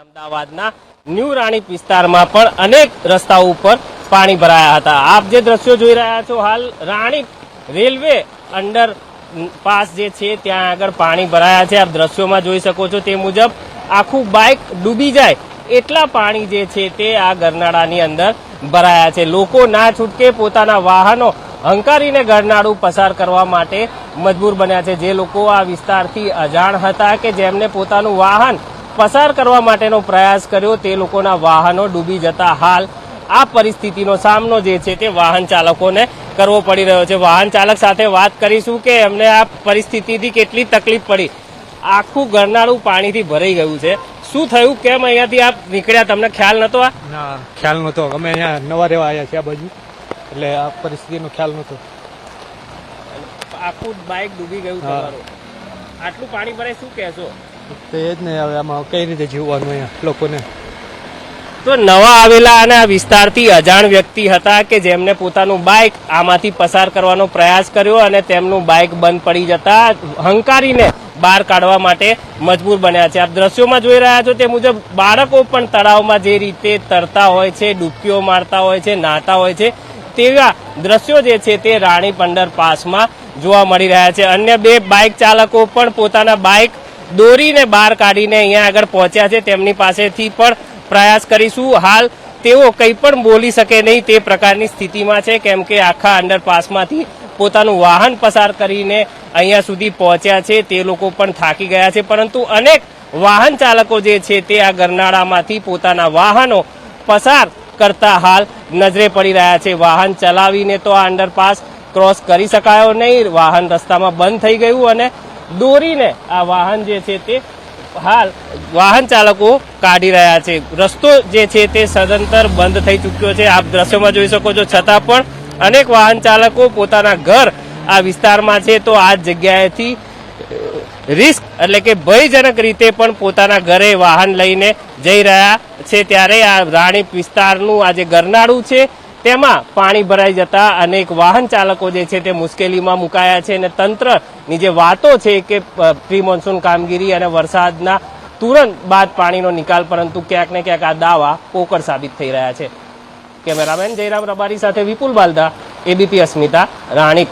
અમદાવાદના ન્યૂ રાણીપ વિસ્તારમાં પણ અનેક રસ્તાઓ ઉપર પાણી ભરાયા હતા. આપ જે દ્રશ્યો જોઈ રહ્યા છો, હાલ રાણીપ રેલવે અંડર પાસ જે છે, ત્યાં આગળ પાણી ભરાયા છે. આપ દ્રશ્યોમાં જોઈ શકો છો તે મુજબ આખું બાઇક ડૂબી જાય એટલા પાણી જે છે તે આ ગરનાળાની અંદર ભરાયા છે. લોકો ના છૂટકે પોતાના વાહનો હંકારીને ગરનાળું પસાર કરવા માટે મજબૂર બન્યા છે. જે લોકો આ વિસ્તારથી અજાણ હતા કે જેમને પોતાનું વાહન પસાર કરવા માટેનો પ્રયાસ કર્યો. તે લોકોના વાહનો ડૂબી જતા હાલ આ પરિસ્થિતિનો સામનો જે છે તે વાહન ચાલકોને કરવો પડી રહ્યો છે. વાહન ચાલક સાથે વાત કરીશું કે એમને આ પરિસ્થિતિથી કેટલી તકલીફ પડી. આખું ગરનાળું પાણીથી ભરાઈ ગયું છે. શું થયું? કેમ અહીંયાથી આપ નીકળ્યા? તમને ખ્યાલ નતો આ? ના ખ્યાલ નહોતો. અમે અહીંયા નવા રહેવા આવ્યા છે આ બાજુ. એટલે આ પરિસ્થિતિનો ખ્યાલ નહોતો. આખું બાઇક ડૂબી ગયું તમારું. આટલું પાણી ભરાય શું કહેશો? તો હવે આમાં કઈ રીતે જીવવાનું અહીંયા લોકોને? તો નવા આવેલા અને આ વિસ્તારથી અજાણ વ્યક્તિ હતા કે જેમને પોતાનું બાઇક આમાંથી પસાર કરવાનો પ્રયાસ કર્યો અને તેમનું બાઇક બંધ પડી જતા હંકારીને બહાર કાઢવા માટે મજબૂર બન્યા છે. આપ દ્રશ્યોમાં જોઈ રહ્યા છો તે મુજબ બાળકો પણ તળાવમાં જે રીતે તરતા હોય છે, ડૂબકીઓ મારતા હોય છે, નાહતા હોય છે, તેવા દ્રશ્યો જે છે તે રાણી પંડર પાસમાં જોવા મળી રહ્યા છે. અન્ય બે બાઇક ચાલકો પણ પોતાના બાઇક દોરીને બહાર કાઢીને અહીંયા આગળ પહોંચ્યા છે. તેમની પાસેથી પણ પ્રયાસ કરીશું. હાલ તેઓ કંઈ પણ બોલી શકે નહીં તે પ્રકારની સ્થિતિમાં છે, કેમ કે આખા અંડરપાસમાંથી પોતાનું વાહન પસાર કરીને અહીંયા સુધી પહોંચ્યા છે. તે લોકો પણ થાકી ગયા છે. પરંતુ અનેક વાહન ચાલકો જે છે તે આ ગરનાળામાંથી પોતાના વાહનો પસાર કરતા હાલ નજરે પડી રહ્યા છે. વાહન ચલાવીને તો આ અંડરપાસ ક્રોસ કરી શકાયો નહીં. વાહન રસ્તામાં બંધ થઈ ગયું અને દોરીને આ વાહન જે છે તે હાલ વાહન ચાલકો કાઢી રહ્યા છે. રસ્તો જે છે તે સદંતર બંધ થઈ ચૂક્યો છે. આપ દ્રશ્યમાં જોઈ શકો છો. છતાં પણ અનેક વાહન ચાલકો પોતાના ઘર આ વિસ્તારમાં છે તો આ જગ્યાએથી રિસ્ક એટલે કે ભયજનક રીતે પણ પોતાના ઘરે વાહન લઈને જઈ રહ્યા છે. ત્યારે આ રાણીપ વિસ્તારનું આ જે ગરનાળું છે તેમાં પાણી ભરાઈ જતા અનેક વાહન ચાલકો જે છે તે મુશ્કેલીમાં મુકાયા છે અને તંત્રની જે વાતો છે કે પ્રી મોન્સૂન કામગીરી અને વરસાદના તુરંત બાદ પાણીનો નિકાલ, પરંતુ ક્યાંક ને ક્યાંક આ દાવા પોકળ સાબિત થઈ રહ્યા છે. કેમેરામેન જયરામ રબારી સાથે વિપુલ બાલદા, એબીપી અસ્મિતા, રાણીપ.